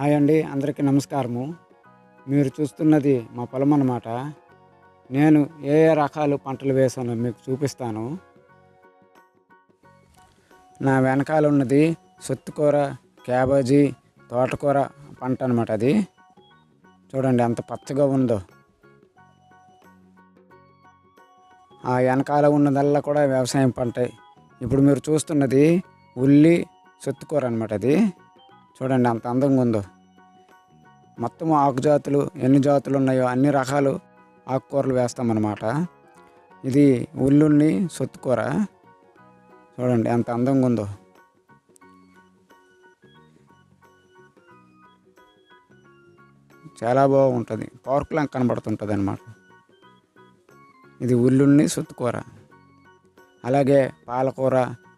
Hi అండి అందరికీ నమస్కారము. మీరు చూస్తున్నది మా పొలం అన్నమాట. నేను ఏ ఏ రకాలు పంటలు వేసానో మీకు చూపిస్తాను. నా వెనకాల ఉన్నది సొత్తుకూర క్యాబేజీ తోటకూర పంట అనమాట అది. చూడండి ఎంత పచ్చగా ఉందో. ఆ వెనకాల ఉన్నదల్లా కూడా వ్యవసాయం పంట. ఇప్పుడు మీరు చూస్తున్నది ఉల్లి సొత్తుకూర అనమాట అది. చూడండి అంత అందంగా ఉందో. మొత్తం ఆకు జాతులు ఎన్ని జాతులు ఉన్నాయో అన్ని రకాలు ఆకుకూరలు వేస్తామన్నమాట. ఇది ఉల్లుల్ని సొత్తుకూర. చూడండి ఎంత అందంగా ఉందో. చాలా బాగుంటుంది. పార్కులా కనబడుతుంటుంది అనమాట ఇది ఉల్లుల్ని సొత్తుకూర. అలాగే పాలకూర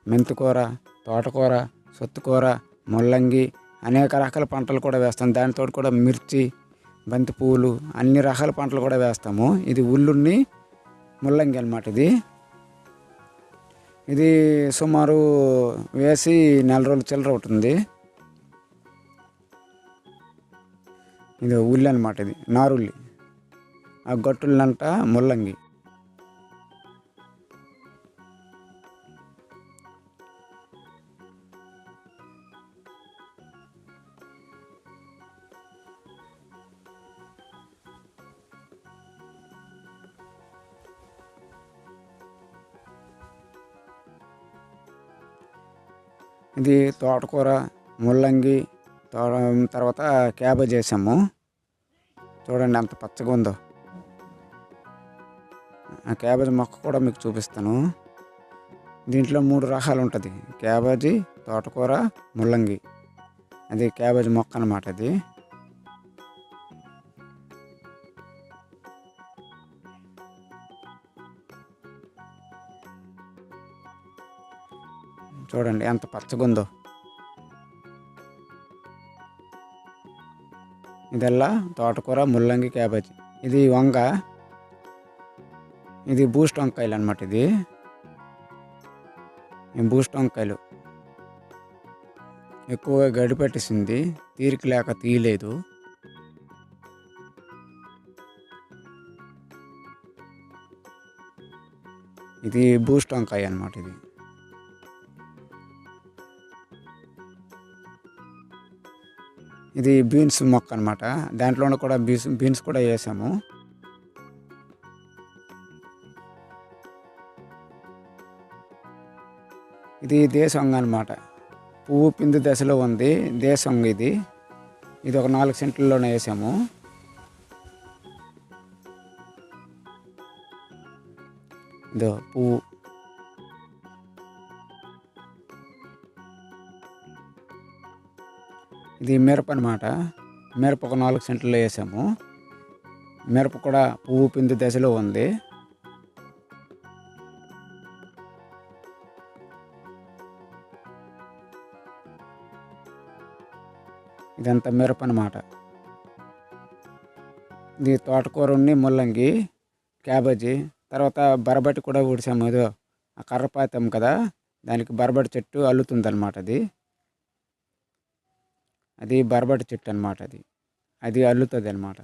మెంతికూర తోటకూర సొత్తుకూర ముల్లంగి అనేక రకాల పంటలు కూడా వేస్తాం. దానితో కూడా మిర్చి బంతి పువ్వులు అన్ని రకాల పంటలు కూడా వేస్తాము. ఇది ఉల్లుని ముల్లంగి అనమాట ఇది. ఇది సుమారు వేసి నెల రోజులు చిల్లర అవుతుంది. ఇది ఉల్లి అనమాట ఇది నారుల్లి. ఆ గట్టులంట ముల్లంగి. ఇది తోటకూర ముల్లంగి తర్వాత క్యాబేజ్ వేసాము చూడండి ఎంత పచ్చగా ఉందో. ఆ క్యాబేజ్ మొక్క కూడా మీకు చూపిస్తాను. దీంట్లో మూడు రకాలు ఉంటుంది. క్యాబేజీ తోటకూర ముల్లంగి. అది క్యాబేజ్ మొక్క అన్నమాట అది చూడండి ఎంత పచ్చగుందో. ఇదల్లా? తోటకూర ముల్లంగి క్యాబేజీ. ఇది వంగ. ఇది బూస్ట్ వంకాయలు అనమాట ఇది. బూస్ట్ వంకాయలు. ఎక్కువగా గడిపెట్టేసింది తీరిక లేక తీయలేదు. ఇది బూస్ట్ వంకాయ అనమాట ఇది. ఇది బీన్స్ మొక్క అనమాట దాంట్లోనే కూడా బీన్స్ బీన్స్ కూడా వేసాము. ఇది దేశంగ అనమాట పువ్వు పిండి దశలో ఉంది. దేశంగ ఇది. ఇది ఒక నాలుగు సెంట్లలోనే వేసాము. ఇదో పువ్వు. ఇది మిరప అనమాట మిరప ఒక నాలుగు సెంట్లలో వేసాము. మిరప కూడా పువ్వు పిండి దశలో ఉంది. ఇదంతా మిరప అనమాట ఇది తోటకూర ఉండి ముల్లంగి క్యాబేజీ తర్వాత బరబటి కూడా ఊడిసాము. ఏదో ఆ కర్రపాతాం కదా దానికి బరబటి చెట్టు అల్లుతుంది అనమాట అది. అది బరబటి చెట్టు అనమాట అది. అది అల్లుతుంది అనమాట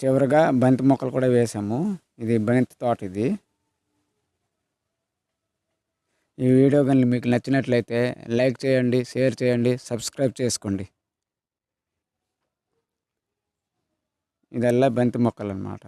చివరిగా బంతి మొక్కలు కూడా వేసాము. ఇది బంతి తోట ఇది. ఈ వీడియో కానీ మీకు నచ్చినట్లయితే లైక్ చేయండి షేర్ చేయండి సబ్స్క్రైబ్ చేసుకోండి. ఇదల్లా బంతి మొక్కలు అనమాట